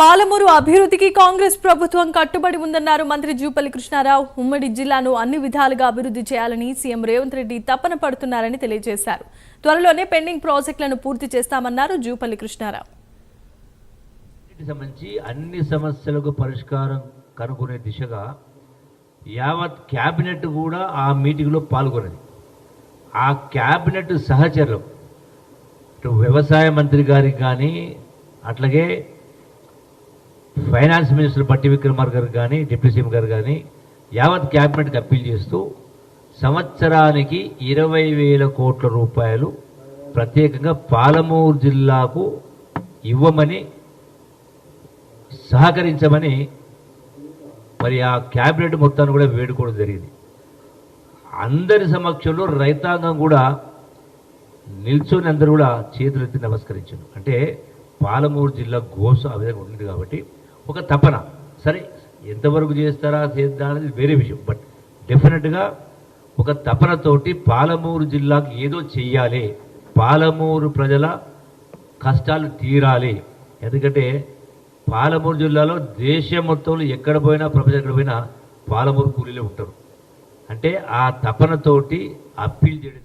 పాలమూరు అభివృద్ధికి కాంగ్రెస్ ప్రభుత్వం కట్టుబడి ఉందన్నారు మంత్రి జూపల్లి కృష్ణారావు. ఉమ్మడి జిల్లాను అన్ని విధాలుగా అభివృద్ధి చేయాలని సీఎం రేవంత్ రెడ్డి తపన పడుతున్నారని తెలియజేశారు. త్వరలోనే పెండింగ్ ప్రాజెక్టులను పూర్తి చేస్తామన్నారు జూపల్లి కృష్ణారావు. సంబంధించి అన్ని సమస్యలకు పరిష్కారం కనుగొనే దిశగా యావత్ క్యాబినెట్ కూడా ఆ మీటింగ్లో పాల్గొన్నది. ఆ క్యాబినెట్ సహచరులు వ్యవసాయ మంత్రి గారికి కానీ అట్లాగే ఫైనాన్స్ మినిస్టర్ బట్టి విక్రమార్ గారు కానీ డిప్యూటీ సీఎం గారు కానీ యావత్ క్యాబినెట్కి అప్పీల్ చేస్తూ సంవత్సరానికి ఇరవై వేల కోట్ల రూపాయలు ప్రత్యేకంగా పాలమూరు జిల్లాకు ఇవ్వమని సహకరించమని మరి ఆ క్యాబినెట్ మొత్తాన్ని కూడా వేడుకోవడం జరిగింది. అందరి సమక్షంలో రైతాంగం కూడా నిల్చొని అందరూ కూడా చేతులెత్తి నమస్కరించారు. అంటే పాలమూరు జిల్లా గోసం ఆ విధంగా ఉంది కాబట్టి ఒక తపన. సరే ఎంతవరకు చేస్తారా చేద్దా అనేది వేరే విషయం. బట్ డెఫినెట్గా ఒక తపనతోటి పాలమూరు జిల్లాకు ఏదో చెయ్యాలి. పాలమూరు ప్రజల కష్టాలు తీరాలి. ఎందుకంటే పాలమూరు జిల్లాలో దేశం మొత్తంలో ఎక్కడ పోయినా ప్రపంచం ఎక్కడ పోయినా పాలమూరు కూలీలే ఉంటారు. అంటే ఆ తపనతోటి అప్పీల్ చేయడం